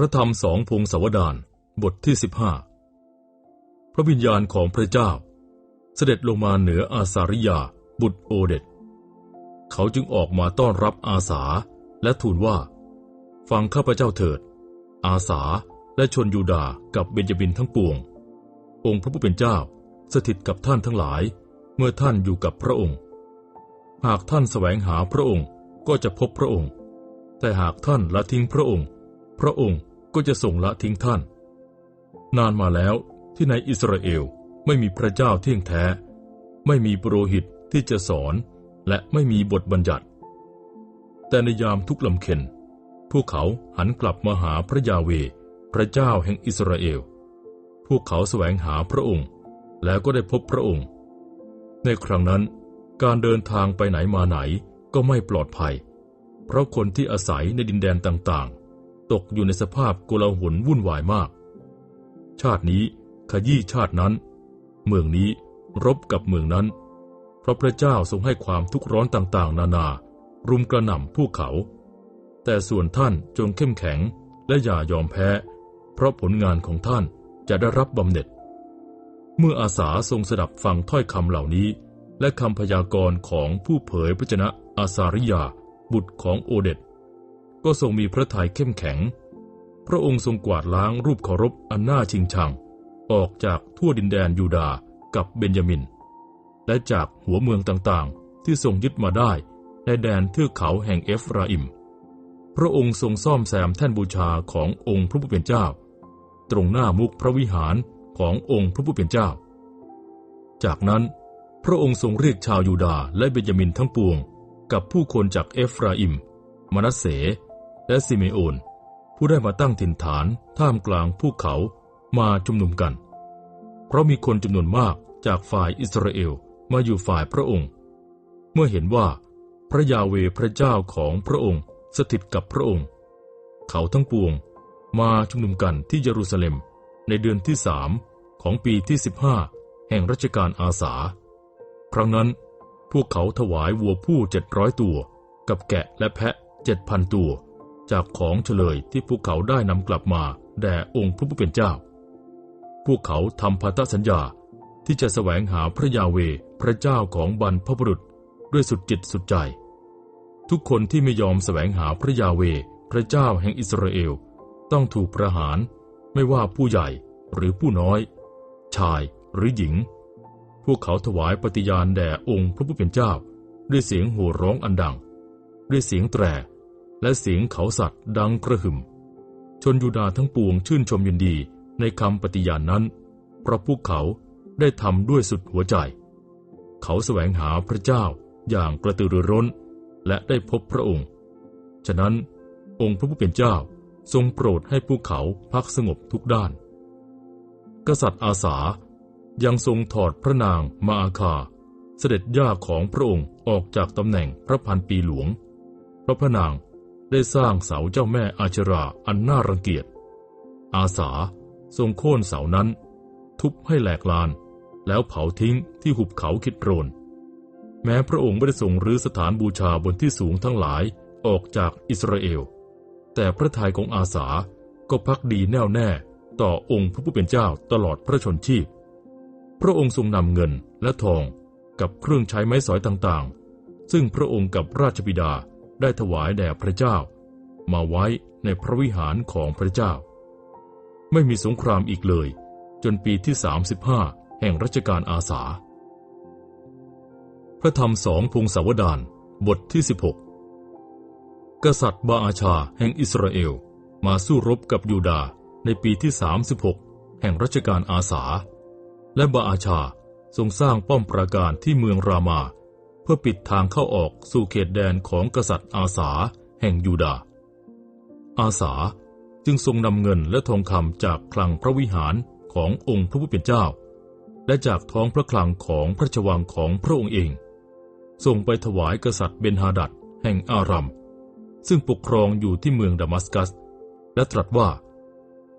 พระธรรมสองพงศาวดารบทที่สิบห้าพระวิญญาณของพระเจ้า เสด็จลงมาเหนืออาสาริยา บุตรโอเดตเขาจึงออกมาต้อนรับอาสาและทูลว่า ฟังข้าพเจ้าเถิด อาสาและชนยูดากับเบนจามินทั้งปวง องค์พระผู้เป็นเจ้าสถิตกับท่านทั้งหลาย เมื่อท่านอยู่กับพระองค์ หากท่านแสวงหาพระองค์ก็จะพบพระองค์ แต่หากท่านละทิ้งพระองค์ พระองค์ ก็จะส่งละทิ้งท่าน นานมาแล้วที่ในอิสราเอลไม่มีพระเจ้าเที่ยงแท้ ไม่มีปุโรหิตที่จะสอนและไม่มีบทบัญญัติ แต่ในยามทุกลำเค็นพวกเขาหันกลับมาหาพระยาเว พระเจ้าแห่งอิสราเอล พวกเขาแสวงหาพระองค์ แล้วก็ได้พบพระองค์ ในครั้งนั้น การเดินทางไปไหนมาไหนก็ไม่ปลอดภัย เพราะคนที่อาศัยในดินแดนต่าง ตกอยู่ในสภาพโกลาหลวุ่นวายมาก ชาตินี้ขยี้ชาตินั้น เมืองนี้รบกับเมืองนั้น เพราะพระเจ้าทรงให้ความทุกข์ร้อนต่างๆ นานา รุมกระหน่ำพวกเขา แต่ส่วนท่านจงเข้มแข็งและอย่ายอมแพ้ เพราะผลงานของท่านจะได้รับบำเหน็จ เมื่ออาสาทรงสดับฟังถ้อยคำเหล่านี้ และคำพยากรณ์ของผู้เผยพระชนะอาสาริยาบุตรของโอเดต ก็ทรงมีพระทัยเข้มแข็ง พระองค์ทรงกวาดล้างรูปเคารพอันน่าชิงชัง ออกจากทั่วดินแดนยูดาห์กับเบนยามิน และจากหัวเมืองต่างๆ ที่ทรงยึดมาได้ในแดนเทือกเขาแห่งเอฟราอิม พระองค์ทรงซ่อมแซมแท่นบูชาขององค์พระผู้เป็นเจ้า ตรงหน้ามุกพระวิหารขององค์พระผู้เป็นเจ้า จากนั้นพระองค์ทรงเรียกชาวยูดาห์และเบนยามินทั้งปวง กับผู้คนจากเอฟราอิม มนัสเส และซิเมโอน ผู้ได้มาตั้งถิ่นฐานท่ามกลางภูเขามาชุมนุมกัน เพราะมีคนจำนวนมากจากฝ่ายอิสราเอลมาอยู่ฝ่ายพระองค์ เมื่อเห็นว่าพระยาเวพระเจ้าของพระองค์สถิตกับพระองค์ เขาทั้งปวงมาชุมนุมกันที่เยรูซาเล็มในเดือนที่สามของปีที่สิบห้าแห่งรัชกาลอาสา ครั้งนั้นพวกเขาถวายวัวผู้เจ็ดร้อยตัว กับแกะและแพะเจ็ดพันตัว จากของเฉลยที่พวกเขาได้นำกลับมาแด่องค์พระผู้เป็นเจ้า พวกเขาทำพันธสัญญาที่จะแสวงหาพระยาเวพระเจ้าของบรรพบุรุษด้วยสุดจิตสุดใจ ทุกคนที่ไม่ยอมแสวงหาพระยาเวพระเจ้าแห่งอิสราเอล ต้องถูกประหาร ไม่ว่าผู้ใหญ่หรือผู้น้อย ชายหรือหญิง พวกเขาถวายปฏิญาณแด่องค์พระผู้เป็นเจ้า ด้วยเสียงโห่ร้องอันดัง ด้วยเสียงแตร และเสียงเขาสัตว์ดังกระหึ่ม ชนยูดาทั้งปวงชื่นชมยินดีในคำปฏิญาณนนั้น เพราะพวกเขาได้ทำด้วยสุดหัวใจ เขาแสวงหาพระเจ้าอย่างกระตือรือร้น และได้พบพระองค์ ฉะนั้นองค์พระผู้เป็นเจ้าทรงโปรดให้พวกเขาพักสงบทุกด้าน กษัตริย์อาสายังทรงถอดพระนางมาอาคา เสด็จย่าของพระองค์ออกจากตำแหน่งพระพันปีหลวงเพราะพระนาง ได้สร้างเสาเจ้าแม่อาชราอันน่ารังเกียจ อาสาทรงโค่นเสานั้น ทุบให้แหลกลาน แล้วเผาทิ้งที่หุบเขาคิดโรน แม้พระองค์ไม่ได้ทรงรื้อสถานบูชาบนที่สูงทั้งหลายออกจากอิสราเอล แต่พระทัยของอาสาก็พักดีแน่วแน่ต่อองค์พระผู้เป็นเจ้าตลอดพระชนชีพ พระองค์ทรงนำเงินและทองกับเครื่องใช้ไม้สอยต่างๆ ซึ่งพระองค์กับราชบิดา ได้ถวายแด่พระเจ้า มาไว้ในพระวิหารของพระเจ้า ไม่มีสงครามอีกเลย จนปีที่ 35 แห่งรัชกาลอาสา พระธรรมสองพงศาวดารบทที่ 16 กษัตริย์บาอาชาแห่งอิสราเอล มาสู้รบกับยูดาในปีที่ 36 แห่งรัชกาลอาสา และบาอาชาทรงสร้างป้อมปราการที่เมืองรามา พื่อปิดทางเข้าออกสู่เขตแดนของกษัตริย์อาสาแห่งยูดาห์อาสาจึงทรงนำเงินและทองคำจากคลังพระวิหารขององค์พระผู้เป็นเจ้า และจากท้องพระคลังของพระราชวังของพระองค์เอง ส่งไปถวายกษัตริย์เบนฮาดัดแห่งอารัม ซึ่งปกครองอยู่ที่เมืองดามัสกัส และตรัสว่า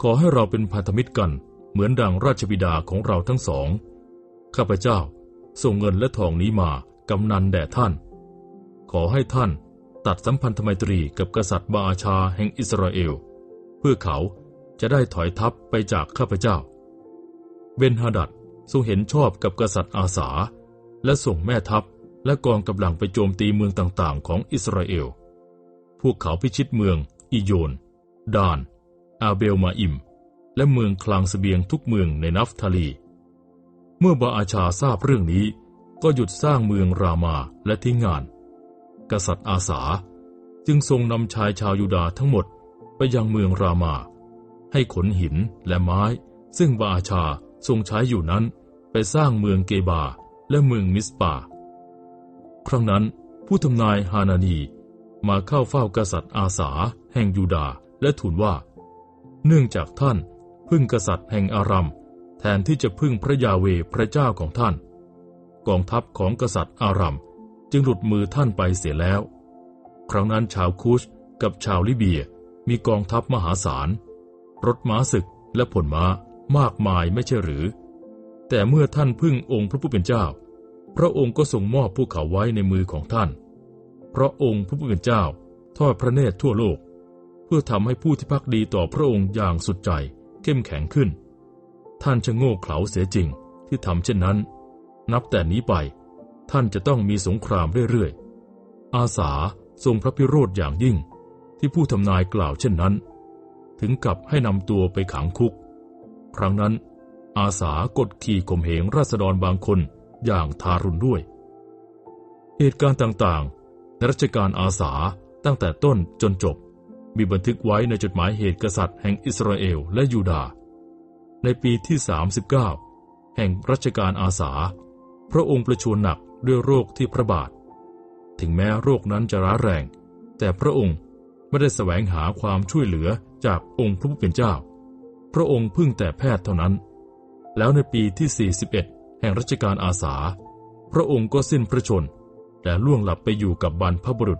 ขอให้เราเป็นพันธมิตรกันเหมือนดังราชบิดาของเราทั้งสอง ข้าพเจ้าส่งเงินและทองนี้มา กำนันแด่ท่าน ขอให้ท่านตัดสัมพันธไมตรีกับกษัตริย์บาอาชาแห่งอิสราเอล เพื่อเขาจะได้ถอยทัพไปจากข้าพเจ้า เบนฮาดัดทรงเห็นชอบกับกษัตริย์อาสา และส่งแม่ทัพและกองกำลังไปโจมตีเมืองต่างๆ ของอิสราเอล พวกเขาพิชิตเมือง อิโยน ดาน อาเบลมาอิม และเมืองคลังสเสบียงทุกเมืองในนัฟทาลี เมื่อบาอาชาทราบเรื่องนี้ ก็หยุดสร้างเมืองรามาและทิ้งงาน กษัตริย์อาสาจึงทรงนำชายชาวยูดาห์ทั้งหมดไปยังเมืองรามา ให้ขนหินและไม้ ซึ่งบาอาชาทรงใช้อยู่นั้นไปสร้างเมืองเกบาและเมืองมิสปา ครั้งนั้นผู้ทำนายฮานานีมาเข้าเฝ้ากษัตริย์อาสา แห่งยูดาห์และทูลว่า เนื่องจากท่านพึ่งกษัตริย์แห่งอารัมแทนที่จะพึ่งพระยาเวพระเจ้าของท่าน กองทัพของกษัตริย์อารัมจึงหลุดมือท่านไปเสียแล้ว ครั้งนั้นชาวคุชกับชาวลิเบียมีกองทัพมหาศาล รถม้าศึกและผลม้ามากมายไม่ใช่หรือ แต่เมื่อท่านพึ่งองค์พระผู้เป็นเจ้า พระองค์ก็ทรงมอบพวกเขาไว้ในมือของท่าน เพราะองค์พระผู้เป็นเจ้าทอดพระเนตรทั่วโลก เพื่อทำให้ผู้ที่พักดีต่อพระองค์อย่างสุดใจเข้มแข็งขึ้น ท่านจะโง่เขลาเสียจริงที่ทำเช่นนั้น นับแต่นี้ไป ท่านจะต้องมีสงครามเรื่อยๆ อาสาทรงพระพิโรธอย่างยิ่ง ที่ผู้ทำนายกล่าวเช่นนั้น ถึงกับให้นำตัวไปขังคุก ครั้งนั้น อาสากดขี่ข่มเหงราษฎรบางคนอย่างทารุณด้วย เหตุการณ์ต่างๆ ในรัชกาลอาสาตั้งแต่ต้นจนจบ มีบันทึกไว้ในจดหมายเหตุกษัตริย์แห่งอิสราเอลและยูดา ในปีที่ 39 แห่งรัชกาลอาสา พระองค์ประชวรหนักด้วยโรคที่พระบาท ถึงแม้โรคนั้นจะร้ายแรง แต่พระองค์ไม่ได้แสวงหาความช่วยเหลือจากองค์พระผู้เป็นเจ้า พระองค์พึ่งแต่แพทย์เท่านั้น แล้วในปีที่ 41 แห่งรัชกาลอาสา พระองค์ก็สิ้นพระชนและล่วงหลับไปอยู่กับบรรพบุรุษ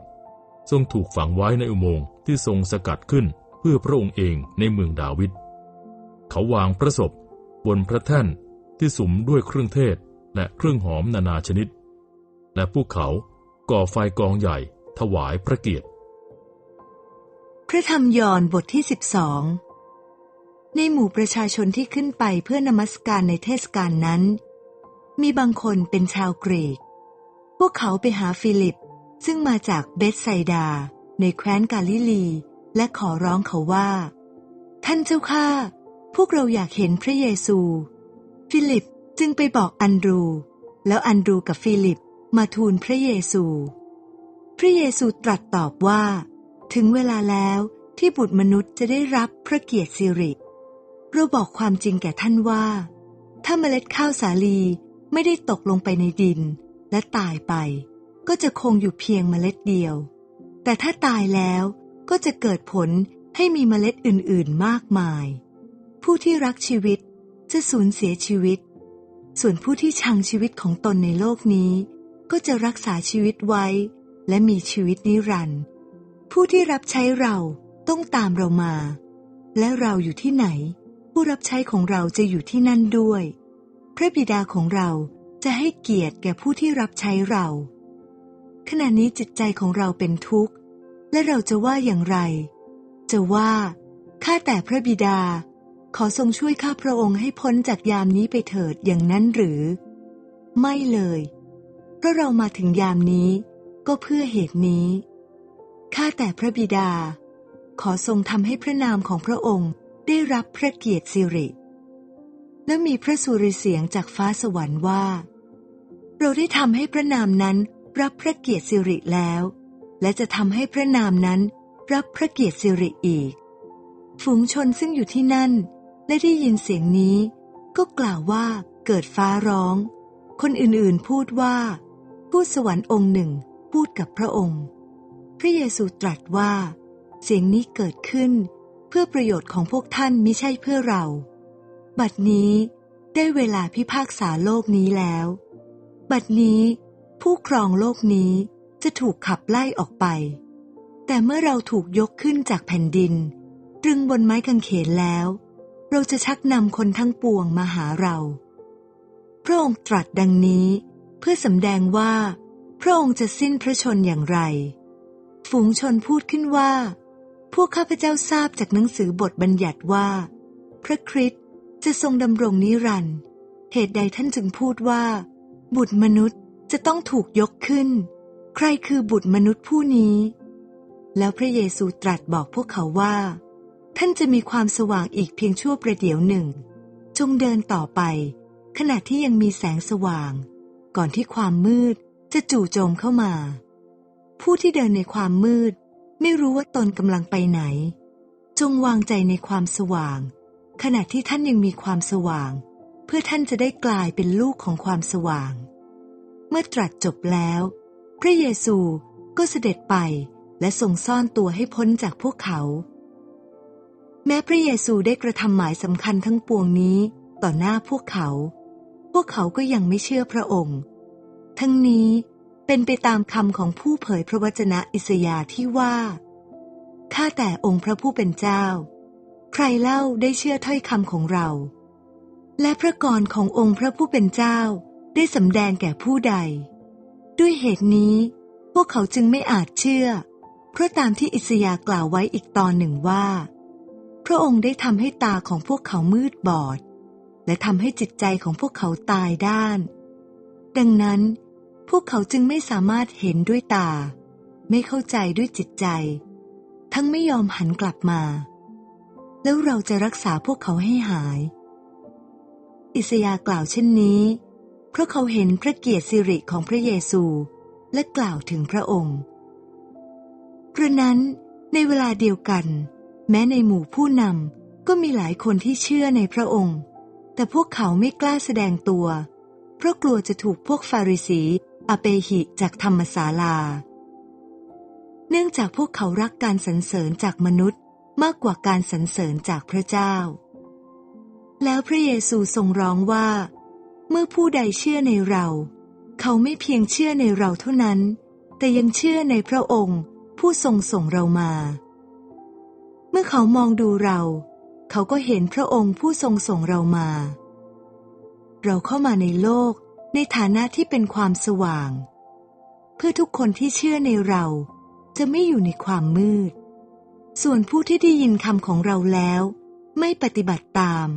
ทรงถูกฝังไว้ในอุโมงค์ที่ทรงสกัดขึ้นเพื่อพระองค์เองในเมืองดาวิด เขาวางพระศพบนพระแท่นที่สุมด้วยเครื่องเทศ และเครื่องหอมนานาชนิด และพวกเขาก่อไฟกองใหญ่ถวายพระเกียรติ พระธรรมยอห์นบทที่สิบสองในหมู่ประชาชนที่ขึ้นไปเพื่อนมัสการในเทศกาลนั้น มีบางคนเป็นชาวกรีก พวกเขาไปหาฟิลิป ซึ่งมาจากเบธไซดา ในแคว้นกาลิลี และขอร้องเขาว่า ท่านเจ้าข้าพวกเราอยากเห็นพระเยซู ฟิลิป จึงไปบอกอันดรู แล้วอันดรูกับฟิลิปมาทูลพระเยซู พระเยซูตรัสตอบว่า ถึงเวลาแล้วที่บุตรมนุษย์จะได้รับพระเกียรติสิริเราบอกความจริงแก่ท่านว่า ถ้าเมล็ดข้าวสาลีไม่ได้ตกลงไปในดิน และตายไป ก็จะคงอยู่เพียงเมล็ดเดียว แต่ถ้าตายแล้วก็จะเกิดผลให้มีเมล็ดอื่นๆมากมาย ผู้ที่รักชีวิตจะสูญเสียชีวิต ส่วนผู้ที่ชังชีวิตของตนในโลกนี้ ก็จะรักษาชีวิตไว้ และมีชีวิตนิรันดร์ผู้ที่รับใช้เราต้องตามเรามา และเราอยู่ที่ไหน ผู้รับใช้ของเราจะอยู่ที่นั่นด้วย พระบิดาของเราจะให้เกียรติแก่ผู้ที่รับใช้เรา ขณะนี้จิตใจของเราเป็นทุกข์ และเราจะว่าอย่างไร จะว่าข้าแต่พระบิดา ขอทรงช่วยข้าพระองค์ให้พ้นจากยามนี้ไปเถิดอย่างนั้นหรือ ไม่เลย เพราะเรามาถึงยามนี้ ก็เพื่อเหตุนี้ ข้าแต่พระบิดา ขอทรงทำให้พระนามของพระองค์ได้รับพระเกียรติสิริ และมีพระสุริเสียงจากฟ้าสวรรค์ว่า เราได้ทำให้พระนามนั้นรับพระเกียรติสิริแล้ว และจะทำให้พระนามนั้นรับพระเกียรติสิริอีก ฝูงชนซึ่งอยู่ที่นั่น และได้ยินเสียงนี้ ก็กล่าวว่าเกิดฟ้าร้อง คนอื่นๆพูดว่า ผู้สวรรค์องค์หนึ่งพูดกับพระองค์ พระเยซูตรัสว่า เสียงนี้เกิดขึ้น เพื่อประโยชน์ของพวกท่านมิใช่เพื่อเรา บัดนี้ได้เวลาพิพากษาโลกนี้แล้ว บัดนี้ผู้ครองโลกนี้จะถูกขับไล่ออกไป แต่เมื่อเราถูกยกขึ้นจากแผ่นดิน ตรึงบนไม้กางเขนแล้ว เราจะชักนำคนทั้งปวงมาหาเรา พระองค์ตรัสดังนี้เพื่อสำแดงว่า พระองค์จะสิ้นพระชนอย่างไร ฝูงชนพูดขึ้นว่า พวกข้าพเจ้าทราบจากหนังสือบทบัญญัติว่า พระคริสต์จะทรงดำรงนิรันดร์เหตุใดท่านจึงพูดว่า บุตรมนุษย์จะต้องถูกยกขึ้น ใครคือบุตรมนุษย์ผู้นี้ แล้วพระเยซูตรัสบอกพวกเขาว่า ท่านจะมีความสว่างอีกเพียงชั่วประเดี๋ยวหนึ่ง จงเดินต่อไป ขณะที่ยังมีแสงสว่าง ก่อนที่ความมืดจะจู่โจมเข้ามา ผู้ที่เดินในความมืด ไม่รู้ว่าตนกำลังไปไหน จงวางใจในความสว่าง ขณะที่ท่านยังมีความสว่าง เพื่อท่านจะได้กลายเป็นลูกของความสว่าง เมื่อตรัสจบแล้ว พระเยซูก็เสด็จไปและทรงซ่อนตัวให้พ้นจากพวกเขา แม้พระเยซูได้กระทำหมายสำคัญทั้งปวงนี้ ต่อหน้าพวกเขา พวกเขาก็ยังไม่เชื่อพระองค์ ทั้งนี้เป็นไปตามคำของผู้เผยพระวจนะอิสยาห์ที่ว่า ข้าแต่องค์พระผู้เป็นเจ้า ใครเล่าได้เชื่อถ้อยคำของเรา และพระกรขององค์พระผู้เป็นเจ้าได้สำแดงแก่ผู้ใด ด้วยเหตุนี้ พวกเขาจึงไม่อาจเชื่อ เพราะตามที่อิสยาห์กล่าวไว้อีกตอนหนึ่งว่า ระองค์ได้ทำให้ตาของพวกเขามืดบอด และทำให้จิตใจของพวกเขาตายด้าน ดังนั้น พวกเขาจึงไม่สามารถเห็นด้วยตา ไม่เข้าใจด้วยจิตใจ ทั้งไม่ยอมหันกลับมา แล้วเราจะรักษาพวกเขาให้หาย อิสยากล่าวเช่นนี้ เพราะเขาเห็นพระเกียรติสิริของพระเยซูและกล่าวถึงพระองค์กระนั้นในเวลาเดียวกัน แม้ในหมู่ผู้นำก็มีหลายคนที่เชื่อในพระองค์ แต่พวกเขาไม่กล้าแสดงตัว เพราะกลัวจะถูกพวกฟาริสีอเปหิจากธรรมศาลา เนื่องจากพวกเขารักการสรรเสริญจากมนุษย์มากกว่าการสรรเสริญจากพระเจ้า แล้วพระเยซูทรงร้องว่า เมื่อผู้ใดเชื่อในเรา เขาไม่เพียงเชื่อในเราเท่านั้น แต่ยังเชื่อในพระองค์ผู้ทรงส่งเรามา เมื่อเขามองดูเรา เขาก็เห็นพระองค์ผู้ทรงส่งเรามา เราเข้ามาในโลกในฐานะที่เป็นความสว่าง เพื่อทุกคนที่เชื่อในเราจะไม่อยู่ในความมืด ส่วนผู้ที่ได้ยินคำของเราแล้ว ไม่ปฏิบัติตาม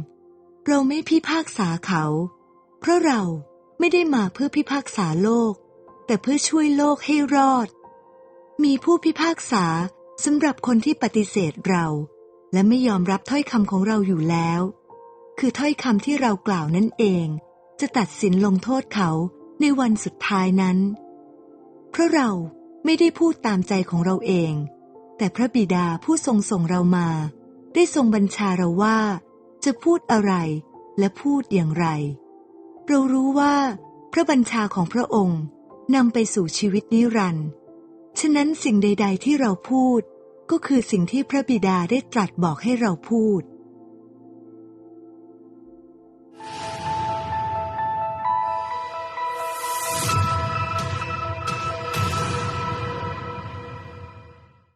เราไม่พิพากษาเขา เพราะเราไม่ได้มาเพื่อพิพากษาโลก แต่เพื่อช่วยโลกให้รอด มีผู้พิพากษา สำหรับคนที่ปฏิเสธเรา และไม่ยอมรับถ้อยคำของเราอยู่แล้ว คือถ้อยคำที่เรากล่าวนั่นเอง จะตัดสินลงโทษเขาในวันสุดท้ายนั้น เพราะเราไม่ได้พูดตามใจของเราเอง แต่พระบิดาผู้ทรงส่งเรามา ได้ทรงบัญชาเราว่า จะพูดอะไรและพูดอย่างไร เรารู้ว่าพระบัญชาของพระองค์นำไปสู่ชีวิตนิรันดร์ ฉะนั้นสิ่งใด ๆ ที่เราพูด ก็คือสิ่งที่พระบิดาได้ตรัสบอกให้เราพูด